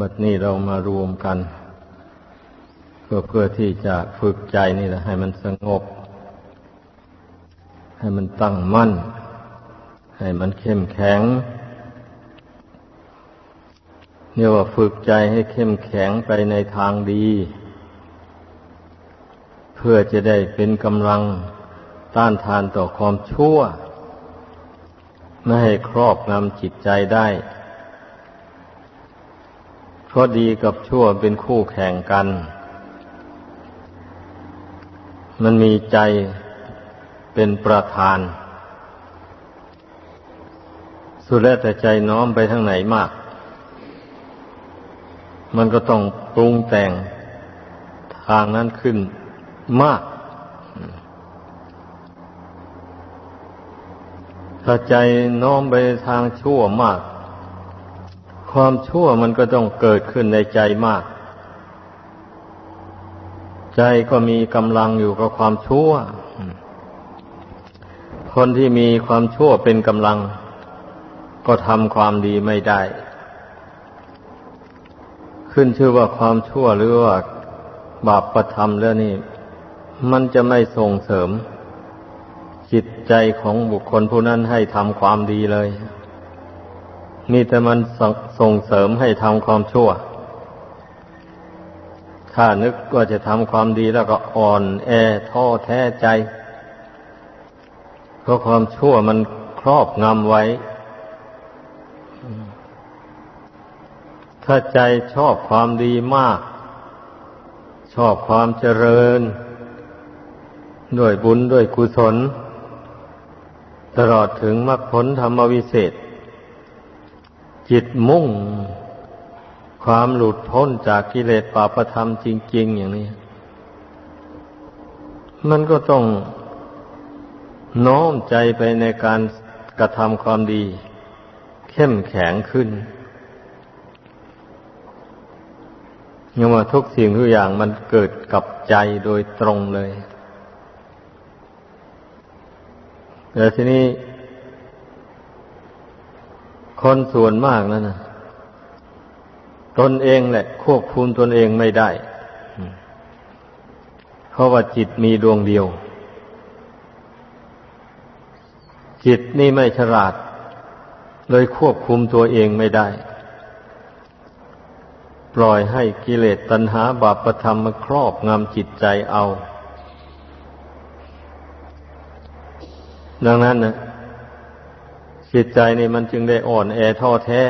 บัดนี้เรามารวมกัน เพื่อเพื่อที่จะฝึกใจนี่แหละให้มันสงบ ให้มันตั้งมั่น ให้มันเข้มแข็งเรียว่าฝึกใจให้เข้มแข็งไปในทางดี เพื่อจะได้เป็นกำลังต้านทานต่อความชั่ว ไม่ให้ครอบงำจิตใจได้ เพราะดีกับชั่วเป็นคู่แข่งกัน มันมีใจเป็นประธาน สุดแล้วแต่ใจน้อมไปทางไหนมาก มันก็ต้องปรุงแต่งทางนั้นขึ้นมาก ถ้าใจน้อมไปทางชั่วมาก ความชั่วมันก็ต้องเกิดขึ้นในใจมาก ใจก็มีกำลังอยู่กับความชั่ว คนที่มีความชั่วเป็นกำลัง ก็ทำความดีไม่ได้ ขึ้นชื่อว่าความชั่วหรือว่าบาปประทำแล้วนี่ มันจะไม่ส่งเสริม จิตใจของบุคคลผู้นั้นให้ทำความดีเลย มีแต่มันส่งเสริมให้ทำความชั่ว ถ้านึกว่าจะทำความดีแล้วก็อ่อนแอท้อแท้ใจ เพราะความชั่วมันครอบงำไว้ ถ้าใจชอบความดีมาก ชอบความเจริญ ด้วยบุญด้วยกุศล ตลอดถึงมรรคผลธรรมวิเศษ จิตมุ่ง ความหลุดพ้นจากกิเลสปาประธรรมจริง ๆ อย่างนี้ มันก็ต้องน้อมใจไปในการกระทำความดี เข้มแข็งขึ้นยังว่าทุกสิ่งทุกอย่างมันเกิดกับใจโดยตรงเลยแต่ทีนี้ คนส่วนมากนั่นนะตนเองแหละ ควบคุมตนเองไม่ได้ เพราะว่าจิตมีดวงเดียว จิตนี่ไม่ฉลาด เลยควบคุมตัวเองไม่ได้ ปล่อยให้กิเลสตัณหาบาปธรรมมาครอบงำจิตใจเอา ดังนั้นนะ จิตใจนี่มันจึงได้อ่อนแอท้อแท้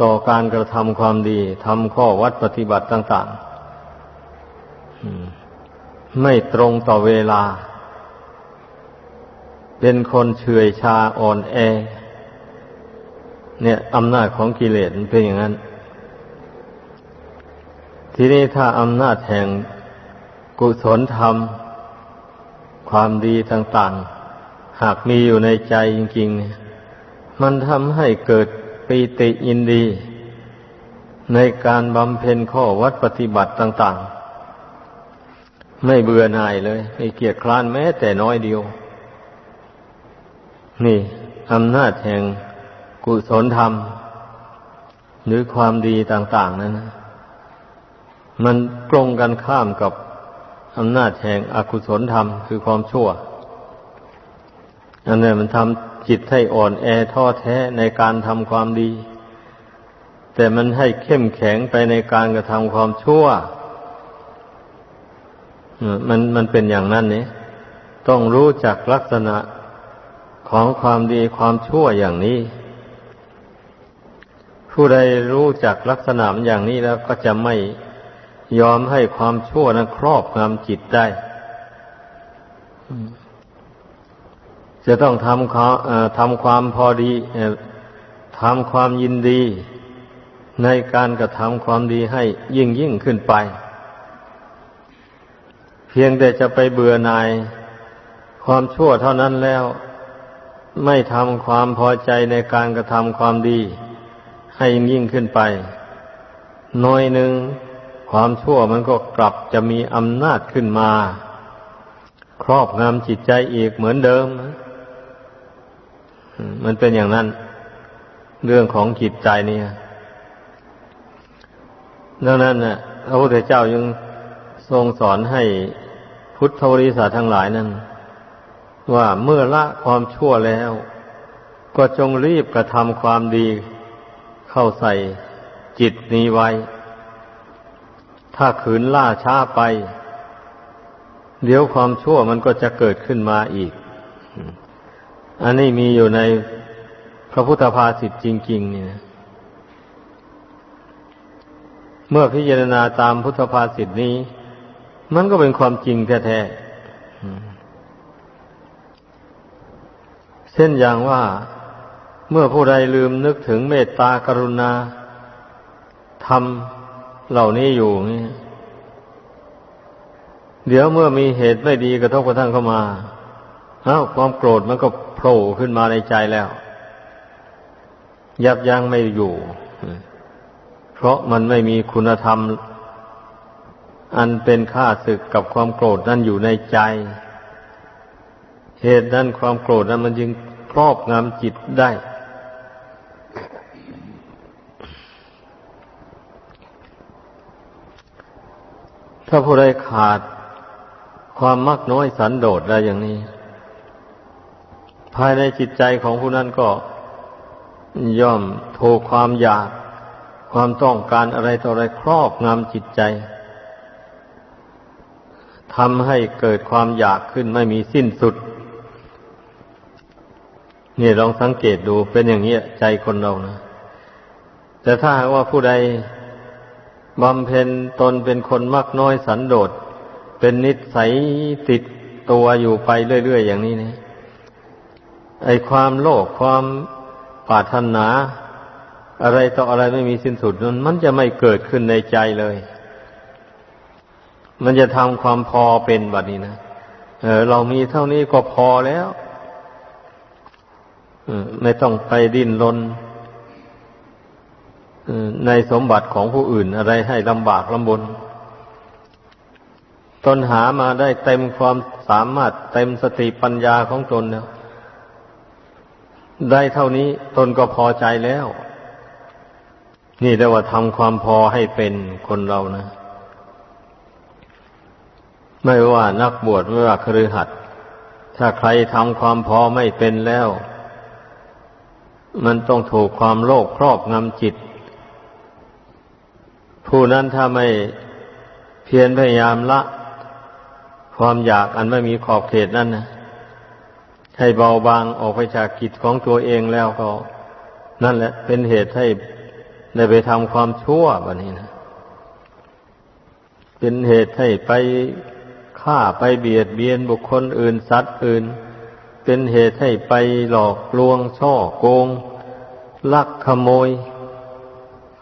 ต่อการกระทำความดีทำข้อวัดปฏิบัติต่างๆไม่ตรงต่อเวลา เป็นคนเฉื่อยชาอ่อนแอ เนี่ยอำนาจของกิเลสเป็นอย่างนั้น ทีนี้ถ้าอำนาจแห่งกุศลธรรม ความดีต่าง ๆ หากมีอยู่ในใจจริงๆเนี่ย มันทำให้เกิดปีติยินดี ในการบำเพ็ญข้อวัดปฏิบัติต่าง ๆ ไม่เบื่อหน่ายเลยไม่เกียจคร้านแม้แต่น้อยเดียว นี่อำนาจแห่งกุศลธรรม หรือความดีต่าง ๆ นั้นนะมันตรงกันข้ามกับอำนาจแห่งอกุศลธรรม คือความชั่ว อันนี้มันทำ จิตให้อ่อนแอท้อแท้ในการทำความดี แต่มันให้เข้มแข็งไปในการกระทำความชั่วมันมันเป็นอย่างนั้นนี่ต้องรู้จักลักษณะของความดีความชั่วอย่างนี้ ผู้ใดรู้จักลักษณะอย่างนี้แล้วก็จะไม่ยอมให้ความชั่วนั้นครอบงำจิตได้ จะต้องทำความทำความพอดีทำความยินดี ในการกระทำความดีให้ยิ่งยิ่งขึ้นไป เพียงแต่จะไปเบื่อหน่ายความชั่วเท่านั้นแล้ว ไม่ทำความพอใจในการกระทำความดี ให้ยิ่งยิ่งขึ้นไป น้อยหนึ่งความชั่วมันก็กลับจะมีอำนาจขึ้นมา ครอบงำจิตใจอีกเหมือนเดิมนะ มันเป็นอย่างนั้น เรื่องของจิตใจเนี่ยดังนั้นน่ะพระพุทธเจ้ายังทรงสอนให้พุทธบริษัททั้งหลายนั้น ว่าเมื่อละความชั่วแล้ว ก็จงรีบกระทำความดีเข้าใส่จิตนี้ไว้ ถ้าขืนล่าช้าไป เดี๋ยวความชั่วมันก็จะเกิดขึ้นมาอีก อันนี้มีอยู่ในพระพุทธภาษิตจริง ๆ นี่นะเมื่อพิจารณาตามพุทธภาษิตนี้ มันก็เป็นความจริงแท้ๆเช่นอย่างว่าเมื่อผู้ใดลืมนึกถึงเมตตากรุณาทำเหล่านี้อยู่นี่เดี๋ยวเมื่อมีเหตุไม่ดีกระทบกระทั่งเข้ามาอ้าวความโกรธมันก็ ผล่ขึ้นมาในใจแล้ว ยับยั้งไม่อยู่ เพราะมันไม่มีคุณธรรม อันเป็นค่าศึกกับความโกรธนั้นอยู่ในใจ เหตุนั้นความโกรธนั้นมันจึงครอบงำจิตได้ ถ้าผู้ใดขาดความมักน้อยสันโดษได้อย่างนี้ ภายในจิตใจของผู้นั้นก็ย่อมถูกความอยาก ความต้องการอะไรต่ออะไรครอบงำจิตใจทำให้เกิดความอยากขึ้นไม่มีสิ้นสุด นี่ลองสังเกตดูเป็นอย่างนี้ใจคนเรานะ แต่ถ้าหากว่าผู้ใดบำเพ็ญตนเป็นคนมักน้อยสันโดษเป็นนิสัยติดตัวอยู่ไปเรื่อยๆอย่างนี้เนี่ย ไอความโลภความปรารถนา อะไรต่ออะไรไม่มีสิ้นสุดนั้นมันจะไม่เกิดขึ้นในใจเลย มันจะทำความพอเป็นแบบนี้นะเออ เรามีเท่านี้ก็พอแล้วไม่ต้องไปดิ้นรนในสมบัติของผู้อื่นอะไรให้ลำบากลำบนตนหามาได้เต็มความสามารถเต็มสติปัญญาของตนแล้ว ได้เท่านี้ตนก็พอใจแล้ว นี่เรียกว่าทำความพอให้เป็นคนเรานะ ไม่ว่านักบวชไม่ว่าครือหัดถ้าใครทำความพอไม่เป็นแล้ว มันต้องถูกความโลภครอบงำจิต ผู้นั้นถ้าไม่เพียรพยายามละ ความอยากอันไม่มีขอบเขตนั่นนะ ให้เบาบางออกไปจากกิจของตัวเองแล้วก็ นั่นแหละ เป็นเหตุให้ได้ไปทำความชั่วแบบนี้นะ เป็นเหตุให้ไปฆ่าไปเบียดเบียนบุคคลอื่นสัตว์อื่น เป็นเหตุให้ไปหลอกลวงช่อโกง ลักขโมย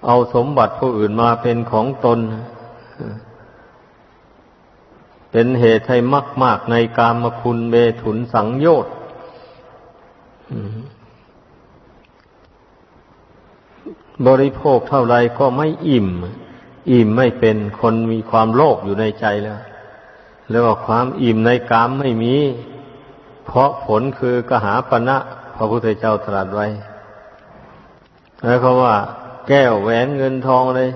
เอาสมบัติผู้อื่นมาเป็นของตน เป็นเหตุให้มากมากในกามคุณเบถุนสังโยชน์ บริโภคเท่าไรก็ไม่อิ่ม อิ่มไม่เป็นคนมีความโลภอยู่ในใจแล้ว แล้วก็ความอิ่มในกามไม่มี เพราะผลคือกหาปณะพระพุทธเจ้าตรัสไว้ แล้วเขาว่า แก้วแหวนเงินทองเลย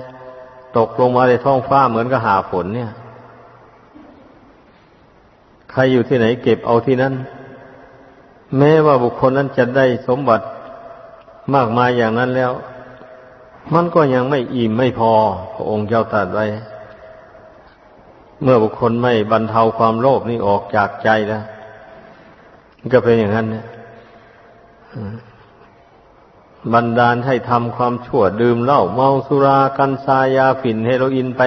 ตกลงมาในท้องฟ้าเหมือนกับหาฝนเนี่ย ใครอยู่ที่ไหนเก็บเอาที่นั่น แม้ว่าบุคคลนั้นจะได้สมบัติมากมายอย่างนั้นแล้ว มันก็ยังไม่อิ่มไม่พอ พระองค์เจ้าตรัสไว้ เมื่อบุคคลไม่บรรเทาความโลภนี่ออกจากใจแล้วก็เป็นอย่างนั้นเนี่ยบันดาลให้ทำความชั่วดื่มเหล้าเมาสุรากัญชายาฝิ่นเฮโรอีนไป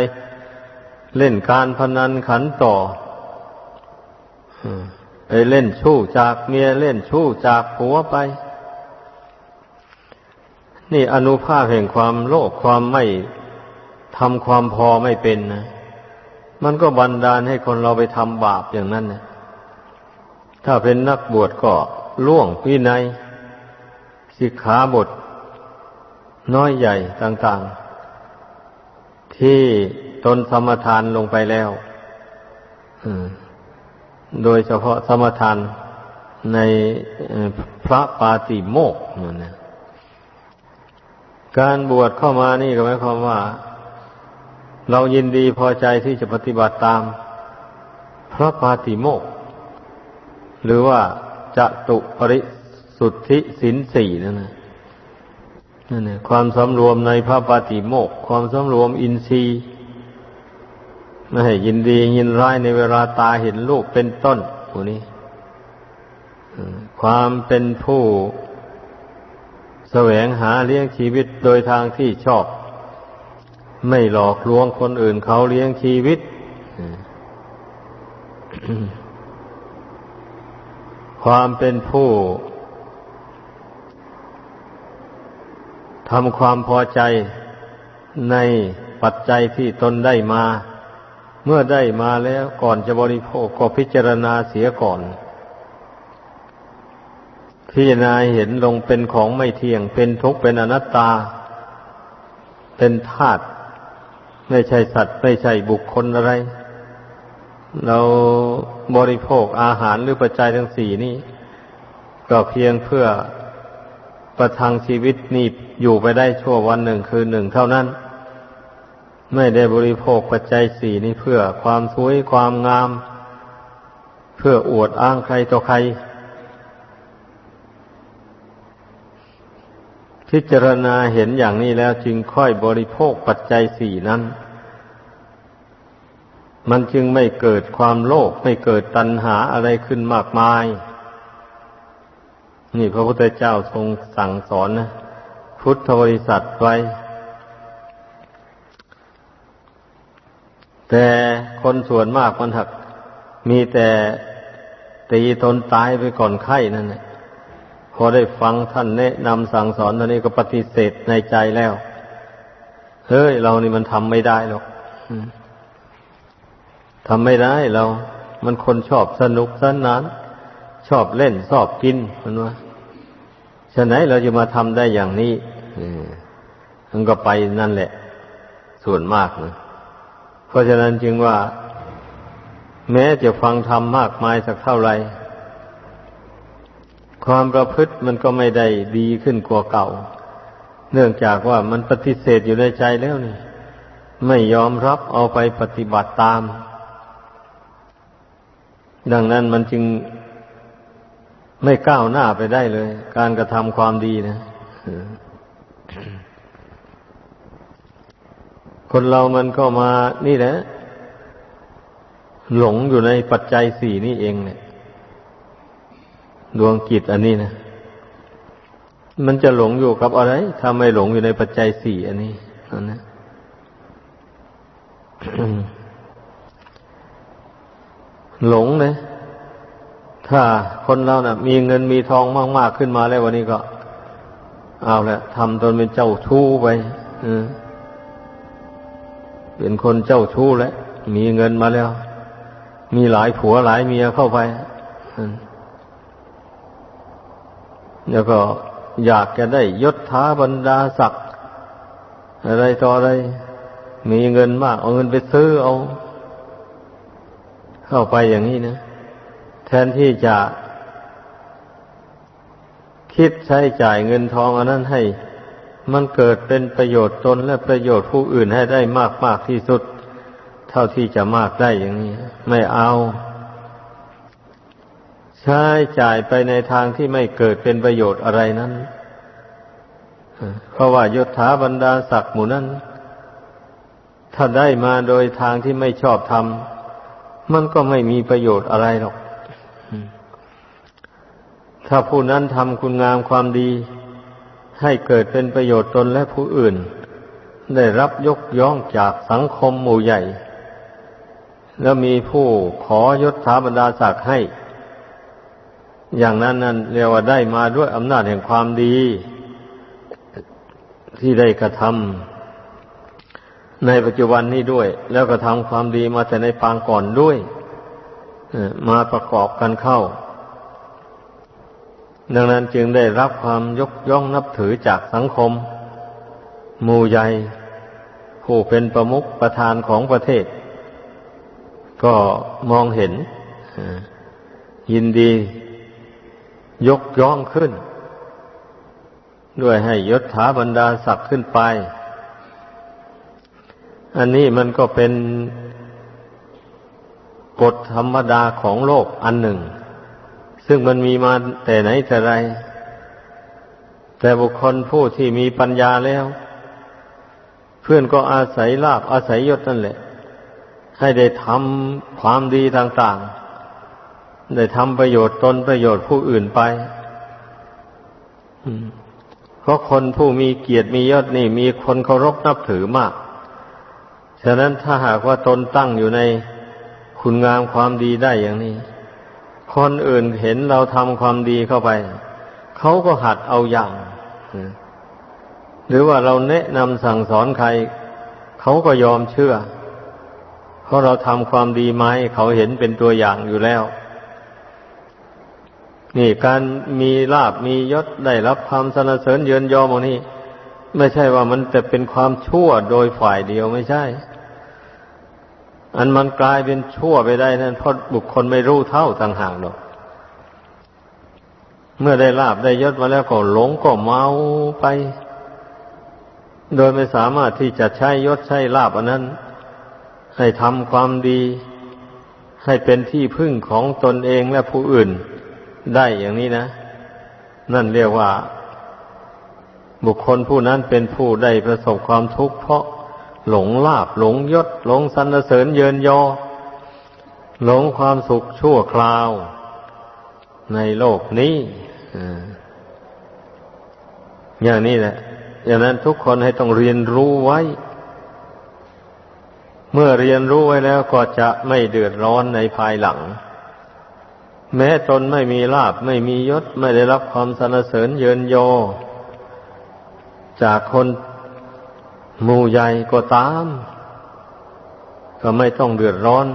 เล่นการพนันขันต่อ ไปเล่นชู้จากเมียเล่นชู้จากผัวไป นี่อนุภาพแห่งความโลภความไม่ทำความพอไม่เป็นนะมันก็บันดาลให้คนเราไปทำบาปอย่างนั้นนะถ้าเป็นนักบวชก็ล่วงวินัยสิกขาบท น้อยใหญ่ต่างๆ ที่ตนสมทานลงไปแล้ว อืม โดยเฉพาะสมทานในพระปาติโมกนั่นนะการบวชเข้ามานี่ก็หมายความว่า เรายินดีพอใจที่จะปฏิบัติตาม พระปาติโมกข์หรือว่าจะตุปริสุทธิสินสี่นั่นนะนั่นนะความสำรวมในพระปาติโมกข์ความสำรวมอินทรีย์ ไม่ให้ยินดียินร้ายในเวลาตาเห็นลูกเป็นต้นพวกนี้ความเป็นผู้แสวงหาเลี้ยงชีวิตโดยทางที่ชอบ ไม่หลอกลวงคนอื่นเขาเลี้ยงชีวิตความเป็นผู้ทำความพอใจในปัจจัยที่ตนได้มา เมื่อได้มาแล้วก่อนจะบริโภคก็พิจารณาเสียก่อน พิจารณาเห็นลงเป็นของไม่เที่ยง เป็นทุกข์เป็นอนัตตา เป็นธาตุไม่ใช่สัตว์ ไม่ใช่บุคคลอะไร เราบริโภคอาหารหรือปัจจัยทั้งสี่นี้ก็เพียงเพื่อประทังชีวิตนี่อยู่ไปได้ชั่ววันหนึ่งคืนหนึ่งเท่านั้น ไม่ได้บริโภคปัจจัยสี่นี้เพื่อความสวยความงาม เพื่ออวดอ้างใครต่อใคร พิจารณาเห็นอย่างนี้แล้วจึงค่อยบริโภคปัจจัยสี่นั้น มันจึงไม่เกิดความโลภไม่เกิดตัณหาอะไรขึ้นมากมาย นี่พระพุทธเจ้าทรงสั่งสอนนะพุทธบริษัทไว้ แต่คนส่วนมากมันหัก มีแต่ตีตนตายไปก่อนไข้นั่นแหละพอได้ฟังท่านแนะนำสั่งสอนตอนนี้ก็ปฏิเสธในใจแล้ว เฮ้ย เรานี่มันทำไม่ได้หรอกทำไม่ได้เรา มันคนชอบสนุกสนาน ชอบเล่นชอบกินมันว่าฉะไหนเราจะมาทำได้อย่างนี้มมันก็ไปนั่นแหละ ส่วนมากนะ ราะฉะนั้นจึงว่า แม้จะฟังธรรมมากมายสักเท่าไหร่ความประพฤติมันก็ไม่ได้ดีขึ้นกว่าเก่า เนื่องจากว่ามันปฏิเสธอยู่ในใจแล้วนี่ ไม่ยอมรับเอาไปปฏิบัติตาม ดังนั้นมันจึงไม่ก้าวหน้าไปได้เลย การกระทำความดีนะ คนเรามันก็มานี่แหละ หลงอยู่ในปัจจัยสี่นี่เองเนี่ย ดวงจิตอันนี้นะมันจะหลงอยู่กับอะไรถ้าไม่หลงอยู่ในปัจจัยสี่อันนี้นั่นนะหลงเลยถ้าคนเรานะ่ะ มีเงินมีทองมาก ๆ ขึ้นมาแล้ววันนี้ก็ เอาละทำตนเป็นเจ้าชู้ไป เป็นคนเจ้าชู้แล้วมีเงินมาแล้ว มีหลายผัวหลายเมียเข้าไปแล้วก็อยากจะได้ยศถาบรรดาศักดิ์อะไรต่ออะไร มีเงินมาก เอาเงินไปซื้อเอา เข้าไปอย่างนี้นะแทนที่จะคิดใช้จ่ายเงินทองอันนั้นให้ มันเกิดเป็นประโยชน์ตนและประโยชน์ผู้อื่นให้ได้มากมากที่สุด เท่าที่จะมากได้อย่างนี้ ไม่เอา ใช้จ่ายไปในทางที่ไม่เกิดเป็นประโยชน์อะไรนั้นเพราะว่ายศถาบรรดาศักดิ์หมู่นั้นถ้าได้มาโดยทางที่ไม่ชอบทำมันก็ไม่มีประโยชน์อะไรหรอกถ้าผู้นั้นทำคุณงามความดี ให้เกิดเป็นประโยชน์ตนและผู้อื่น ได้รับยกย่องจากสังคมหมู่ใหญ่ แล้วมีผู้ขอยศถาบรรดาศักดิ์ให้ อย่างนั้นนั้นเรียกว่าได้มาด้วยอำนาจแห่งความดี ที่ได้กระทำในปัจจุบันนี้ด้วย แล้วก็ทำความดีมาแต่ในปางก่อนด้วยมาประกอบกันเข้า ดังนั้นจึงได้รับความยกย่องนับถือจากสังคมหมู่ใหญ่ผู้เป็นประมุขประธานของประเทศ ก็มองเห็น ยินดี ยกย่องขึ้น ด้วยให้ยศถาบรรดาศักดิ์ขึ้นไป อันนี้มันก็เป็นกฎธรรมดาของโลกอันหนึ่ง ซึ่งมันมีมาแต่ไหนแต่ไร แต่บุคคลผู้ที่มีปัญญาแล้ว เพื่อนก็อาศัยลาบอาศัยยศนั่นแหละ ให้ได้ทำความดีต่างๆ ได้ทำประโยชน์ตนประโยชน์ผู้อื่นไปเพราะคนผู้มีเกียรติมียศนี่ มีคนเคารพนับถือมาก ฉะนั้นถ้าหากว่าตนตั้งอยู่ในคุณงามความดีได้อย่างนี้ คนอื่นเห็นเราทำความดีเข้าไป เขาก็หัดเอาอย่าง หรือว่าเราแนะนำสั่งสอนใคร เขาก็ยอมเชื่อ เพราะเราทำความดีมาให้เขาเห็นเป็นตัวอย่างอยู่แล้ว นี่การมีลาบมียศได้รับความสนเสริญเยินยอมองนี้ ไม่ใช่ว่ามันจะเป็นความชั่วโดยฝ่ายเดียวไม่ใช่ อันมันกลายเป็นชั่วไปได้นั่นเพราะบุคคลไม่รู้เท่าต่างหากหรอกเมื่อได้ลาบได้ยศมาแล้วก็หลงก็เมาไป โดยไม่สามารถที่จะใช้ยศใช้ลาบอันนั้น ให้ทำความดี ให้เป็นที่พึ่งของตนเองและผู้อื่นได้อย่างนี้นะ นั่นเรียกว่า บุคคลผู้นั้นเป็นผู้ได้ประสบความทุกข์เพราะ หลงลาบหลงยศ หลงสรรเสริญเยินยอ หลงความสุขชั่วคราว ในโลกนี้อย่างนี้แหละอย่างนั้นทุกคนให้ต้องเรียนรู้ไว้ เมื่อเรียนรู้ไว้แล้วก็จะไม่เดือดร้อนในภายหลัง แม้ตนไม่มีลาบไม่มียศ ไม่ได้รับความสรรเสริญเยินยอ จากคน หมู่ใหญ่ก็ตาม ก็ไม่ต้องเดือดร้อน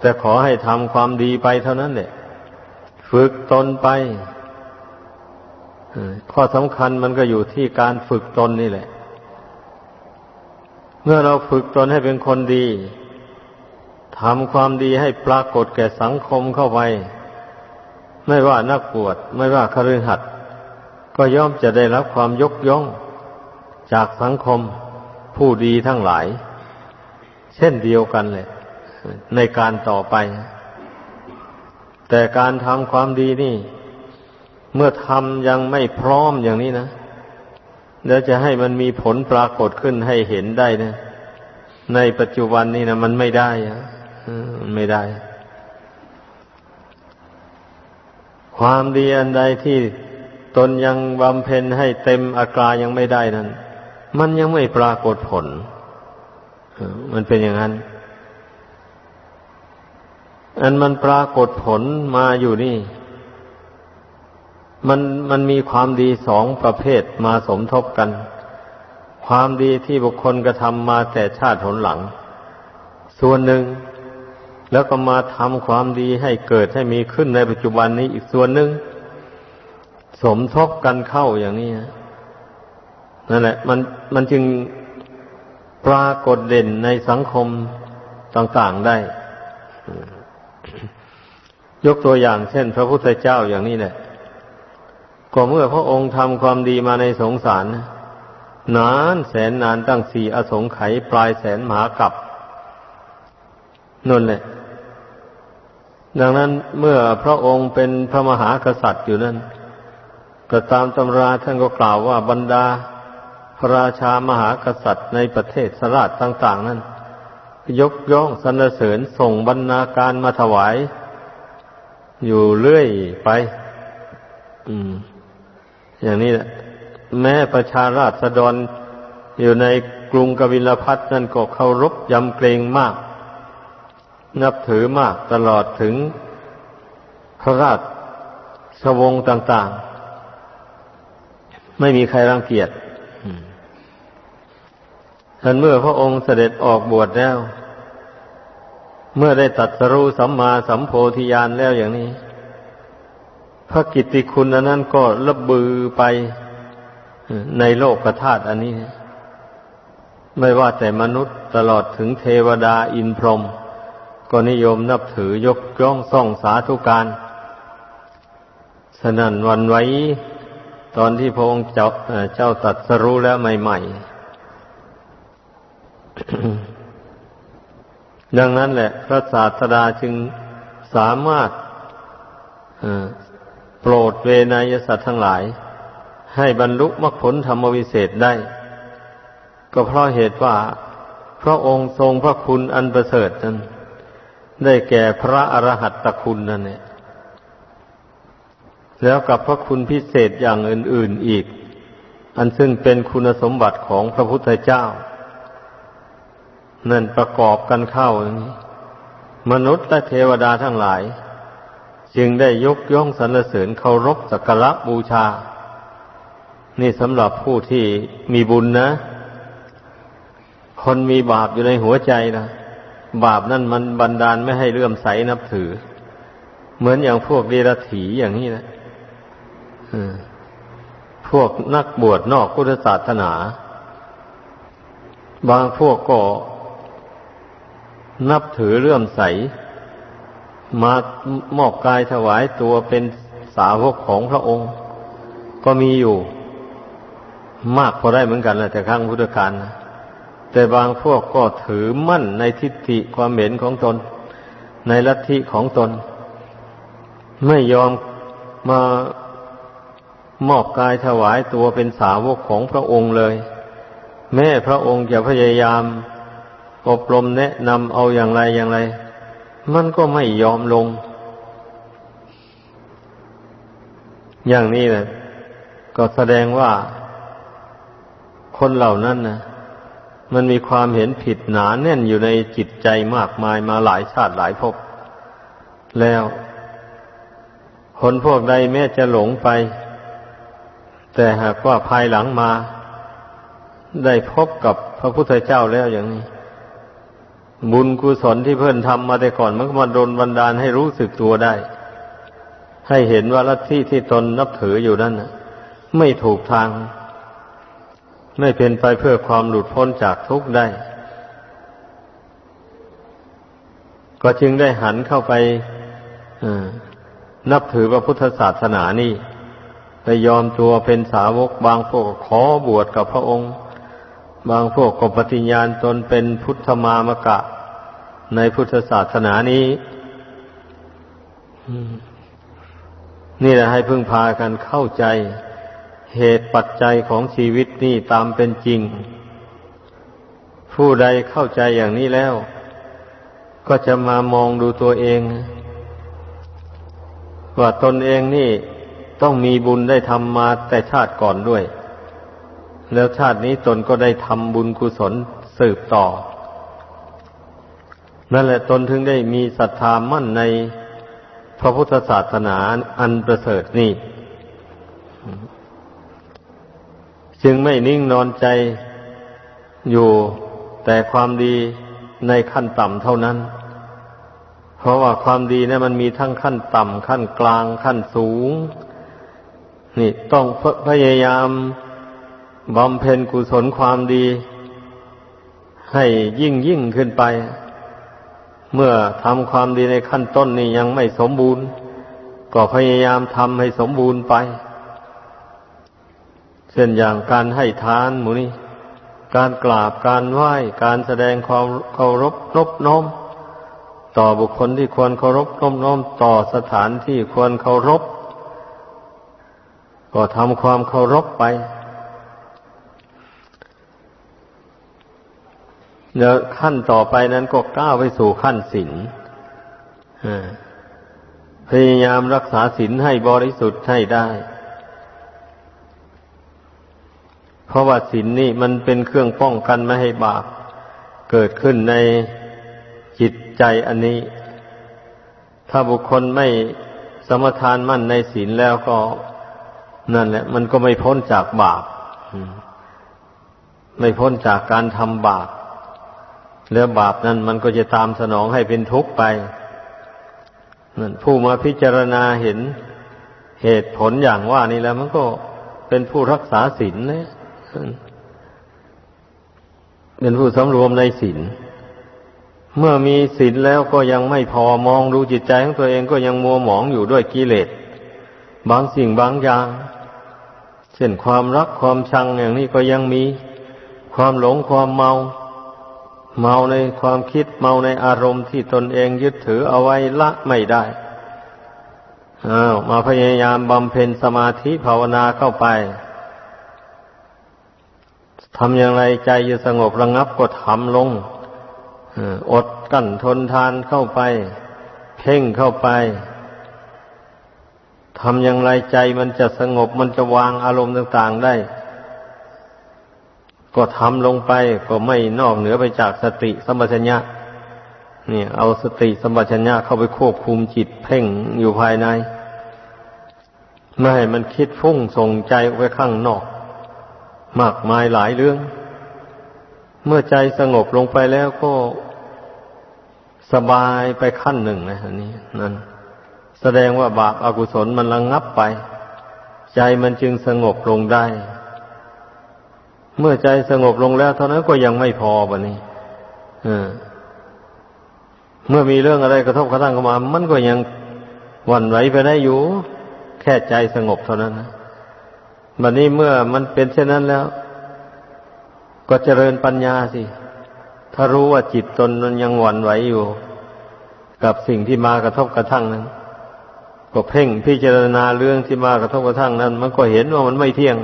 แต่ขอให้ทำความดีไปเท่านั้นแหละฝึกตนไปข้อสำคัญมันก็อยู่ที่การฝึกตนนี่แหละ เมื่อเราฝึกตนให้เป็นคนดีทำความดีให้ปรากฏแก่สังคมเข้าไป ไม่ว่านักบวชไม่ว่าคฤหัสถ์ก็ย่อมจะได้รับความยกย่อง จากสังคมผู้ดีทั้งหลาย เช่นเดียวกันเลยในการต่อไป แต่การทำความดีนี่ เมื่อทำยังไม่พร้อมอย่างนี้นะแล้วจะให้มันมีผลปรากฏขึ้นให้เห็นได้นะ ในปัจจุบันนี้นะมันไม่ได้อะไม่ได้ ความดีอันใดที่ตนยังบำเพ็ญให้เต็มอากายังไม่ได้นั้น มันยังไม่ปรากฏผล มันเป็นอย่างนั้น อันมันปรากฏผลมาอยู่นี่ มันมันมีความดีสองประเภทมาสมทบกัน ความดีที่บุคคลกระทำมาแต่ชาติหนหลัง ส่วนหนึ่ง แล้วก็มาทำความดีให้เกิดให้มีขึ้นในปัจจุบันนี้อีกส่วนหนึ่ง สมทบกันเข้าอย่างนี้นะ นั่นแหละ มันมันจึงปรากฏเด่นในสังคมต่างๆได้ ยกตัวอย่างเช่น พระพุทธเจ้าอย่างนี้แหละก็เมื่อพระองค์ทำความดีมาในสงสาร นานแสนนานตั้งสี่อสงไขยปลายแสนมหากับนั่นแหละดังนั้นเมื่อพระองค์เป็นพระมหากษัตริย์อยู่นั้นก็ตามตำราท่านก็กล่าวว่าบรรดา ระราชามหากษัตริย์ในประเทศสราชต่าง ๆ นั้น ยกย่องสรรเสริญส่งบรรณาการมาถวาย อยู่เรื่อยไป อืม อย่างนี้แหละแม้ประชาราษฎรอยู่ในกรุงกบิลพัทนั่นก็เคารพยำเกรงมาก นับถือมากตลอดถึงพระราชวงศ์ต่าง ๆ ไม่มีใครรังเกียจ ท่านเมื่อพระองค์เสด็จออกบวชแล้ว เมื่อได้ตัดสรู้สัมมาสัมโพธิญาณแล้วอย่างนี้ พระกิตติคุณอันนั้นก็ระบือไปในโลกธาตุอันนี้ ไม่ว่าแต่มนุษย์ตลอดถึงเทวดาอินพรหมก็นิยมนับถือยกย่องส่องสาธุการสนั่นวันไว้ ตอนที่พระองค์เจ้าเจ้าตัดสรู้แล้วใหม่ ๆ ดังนั้นแหละ พระศาสดาจึงสามารถโปรดเวนยสัตว์ทั้งหลาย ให้บรรลุมรรคผลธรรมวิเศษได้ ก็เพราะเหตุว่า พระองค์ทรงพระคุณอันประเสริฐนั้น ได้แก่พระอรหัตตคุณนั่นเองแล้วกับพระคุณพิเศษอย่างอื่น ๆอีก อันซึ่งเป็นคุณสมบัติของพระพุทธเจ้า นั่นประกอบกันเข้า มนุษย์และเทวดาทั้งหลาย จึงได้ยกย่องสรรเสริญเคารพสักการะบูชา นี่สำหรับผู้ที่มีบุญนะ คนมีบาปอยู่ในหัวใจนะบาปนั่นมันบันดาลไม่ให้เลื่อมใสนับถือ เหมือนอย่างพวกเดรัจฉีอย่างนี้นะพวกนักบวชนอกพุทธศาสนา บางพวกก็ นับถือเลื่อมใส มามอบกายถวายตัวเป็นสาวกของพระองค์ ก็มีอยู่ มากพอได้เหมือนกันแหละแต่ครั้งพุทธกาลนะแต่บางพวกก็ถือมั่นในทิฏฐิความเห็นของตน ในลัทธิของตน ไม่ยอมมามอบกายถวายตัวเป็นสาวกของพระองค์เลย แม่พระองค์จะพยายาม อบรมแนะนำเอาอย่างไรอย่างไร มันก็ไม่ยอมลง อย่างนี้นะก็แสดงว่า คนเหล่านั้นนะมันมีความเห็นผิดหนาแน่นอยู่ในจิตใจมากมายมาหลายชาติหลายภพแล้วคนพวกใดแม้จะหลงไป แต่หากว่าภายหลังมา ได้พบกับพระพุทธเจ้าแล้วอย่างนี้ บุญกุศลที่เพื่อนทำมาแต่ก่อนมันก็มาโดนบันดาลให้รู้สึกตัวได้ ให้เห็นว่าลัทธิที่ตนนับถืออยู่นั่นไม่ถูกทาง ไม่เป็นไปเพื่อความหลุดพ้นจากทุกข์ได้ ก็จึงได้หันเข้าไปนับถือพระพุทธศาสนานี่ไปยอมตัวเป็นสาวกบางพวกขอบวชกับพระองค์ บางพวกก็ปฏิญญาณตนเป็นพุทธมามกะ ในพุทธศาสนานี้นี่แหละให้พึ่งพากันเข้าใจ เหตุปัจจัยของชีวิตนี่ตามเป็นจริง ผู้ใดเข้าใจอย่างนี้แล้ว ก็จะมามองดูตัวเอง ว่าตนเองนี่ต้องมีบุญได้ทำมาแต่ชาติก่อนด้วย แล้วชาตินี้ตนก็ได้ทำบุญกุศลสืบต่อ นั่นแหละตนถึงได้มีศรัทธามั่นในพระพุทธศาสนาอันประเสริฐนี่ จึงไม่นิ่งนอนใจอยู่แต่ความดีในขั้นต่ำเท่านั้น เพราะว่าความดีเนี่ยมันมีทั้งขั้นต่ำขั้นกลางขั้นสูง นี่ต้องพยายาม บำเพ็ญกุศลความดี ให้ยิ่งยิ่งขึ้นไป เมื่อทำความดีในขั้นต้นนี่ยังไม่สมบูรณ์ ก็พยายามทำให้สมบูรณ์ไปเช่นอย่างการให้ทานหมูนี่การกราบการไหว้การแสดงความเคารพนบน้อมต่อบุคคลที่ควรเคารพนบน้อมต่อสถานที่ควรเคารพ ก็ทำความเคารพไป แล้วขั้นต่อไปนั้นก็ก้าวไปสู่ขั้นศีลพยายามรักษาศีลให้บริสุทธิ์ให้ได้ เพราะว่าศีลนนี่มันเป็นเครื่องป้องกันไม่ให้บาปเกิดขึ้นในจิตใจอันนี้ ถ้าบุคคลไม่สมทานมั่นในศีลแล้วก็นั่นแหละ มันก็ไม่พ้นจากบาป ไม่พ้นจากการทำบาป แล้วบาปนั้นมันก็จะตามสนองให้เป็นทุกข์ไปนั่นผู้มาพิจารณาเห็นเหตุผลอย่างว่านี้แล้ว มันก็เป็นผู้รักษาศีลนะเป็นผู้สำรวมในศีลเมื่อมีศีลแล้วก็ยังไม่พอมองดูจิตใจของตัวเองก็ยังมัวหมองอยู่ด้วยกิเลสบางสิ่งบางอย่าง เช่นความรักความชังอย่างนี้ก็ยังมีความหลงความเมา เมาในความคิดเมาในอารมณ์ที่ตนเองยึดถือเอาไว้ละไม่ได้อ้าวมาพยายามบำเพ็ญสมาธิภาวนาเข้าไปทำอย่างไรใจจะสงบระงับก็ทำลงอดกั้นทนทานเข้าไป เพ่งเข้าไปทำอย่างไรใจมันจะสงบมันจะวางอารมณ์ต่าง ๆ ได้ ก็ทำลงไปก็ไม่นอกเหนือไปจากสติสัมปชัญญะนี่เอาสติสัมปชัญญะเข้าไปควบคุมจิตเพ่งอยู่ภายใน ไม่ให้มันคิดฟุ้งส่งใจออกไปข้างนอก มากมายหลายเรื่อง เมื่อใจสงบลงไปแล้วก็สบายไปขั้นหนึ่งนะอันนี้นั่นแสดงว่าบาปอากุศลมันระงงับไป ใจมันจึงสงบลงได้ เมื่อใจสงบลงแล้วเท่านั้นก็ยังไม่พอปะนี้เมื่อมีเรื่องอะไรกระทบกระทั่งเข้ามา มันก็ยังหวั่นไหวไปได้อยู่ แค่ใจสงบเท่านั้นนะบัดนี้เมื่อมันเป็นเช่นนั้นแล้ว ก็เจริญปัญญาสิ ถ้ารู้ว่าจิตตนมันยังหวั่นไหวอยู่ กับสิ่งที่มากระทบกระทั่งนั้น ก็เพ่งพิจารณาเรื่องที่มากระทบกระทั่งนั้น มันก็เห็นว่ามันไม่เที่ยง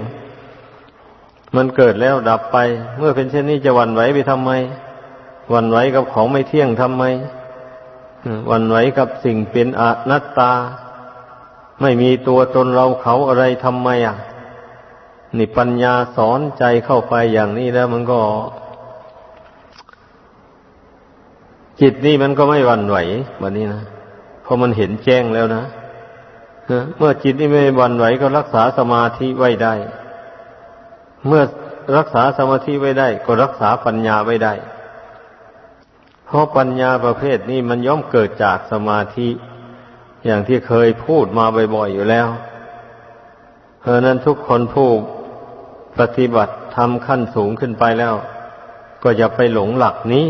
มันเกิดแล้วดับไป เมื่อเป็นเช่นนี้จะวันไหวไปทำไม วันไหวกับของไม่เที่ยงทำไม วันไหวกับสิ่งเป็นอนัตตา ไม่มีตัวตนเราเขาอะไรทำไมอะ นี่ปัญญาสอนใจเข้าไปอย่างนี้แล้วมันก็ จิตนี่มันก็ไม่วันไหวแบบนี้นะเพราะมันเห็นแจ้งแล้วนะเมื่อจิตนี่ไม่วันไหวก็รักษาสมาธิไว้ได้ เมื่อรักษาสมาธิไว้ได้ ก็รักษาปัญญาไว้ได้ เพราะปัญญาประเภทนี้มันย่อมเกิดจากสมาธิ อย่างที่เคยพูดมาบ่อยๆอยู่แล้ว เพราะนั้นทุกคนผู้ปฏิบัติทำขั้นสูงขึ้นไปแล้ว ก็อย่าไปหลงหลักนี้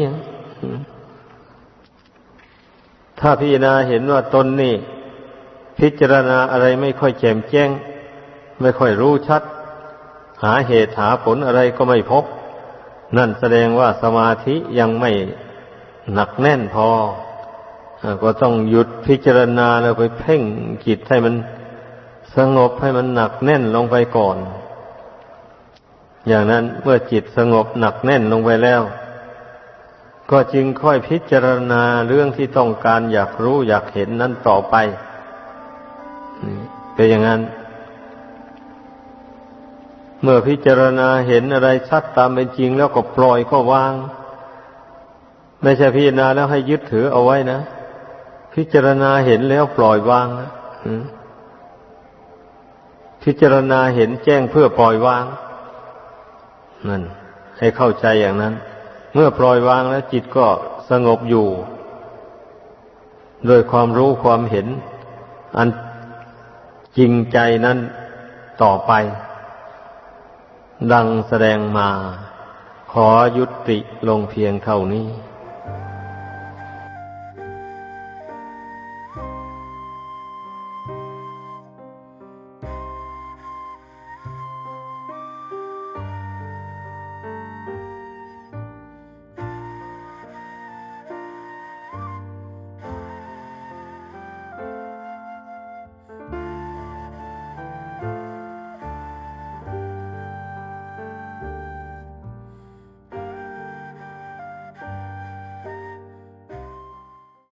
ถ้าพิจารณาเห็นว่าตนนี่ พิจารณาอะไรไม่ค่อยแจ่มแจ้ง ไม่ค่อยรู้ชัด หาเหตุหาผลอะไรก็ไม่พบ นั่นแสดงว่าสมาธิยังไม่หนักแน่นพอ ก็ต้องหยุดพิจารณาแล้วไปเพ่งจิตให้มันสงบให้มันหนักแน่นลงไปก่อน อย่างนั้นเมื่อจิตสงบหนักแน่นลงไปแล้ว ก็จึงค่อยพิจารณาเรื่องที่ต้องการอยากรู้อยากเห็นนั้นต่อไปเป็นอย่างนั้น เมื่อพิจารณาเห็นอะไรชัดตามเป็นจริงแล้วก็ปล่อยก็วาง ไม่ใช่พิจารณาแล้วให้ยึดถือเอาไว้นะ พิจารณาเห็นแล้วปล่อยวางนะพิจารณาเห็นแจ้งเพื่อปล่อยวาง นั่น ให้เข้าใจอย่างนั้น เมื่อปล่อยวางแล้วจิตก็สงบอยู่โดยความรู้ความเห็น อันจริงใจนั้นต่อไป ดังแสดงมา ขอยุติลงเพียงเท่านี้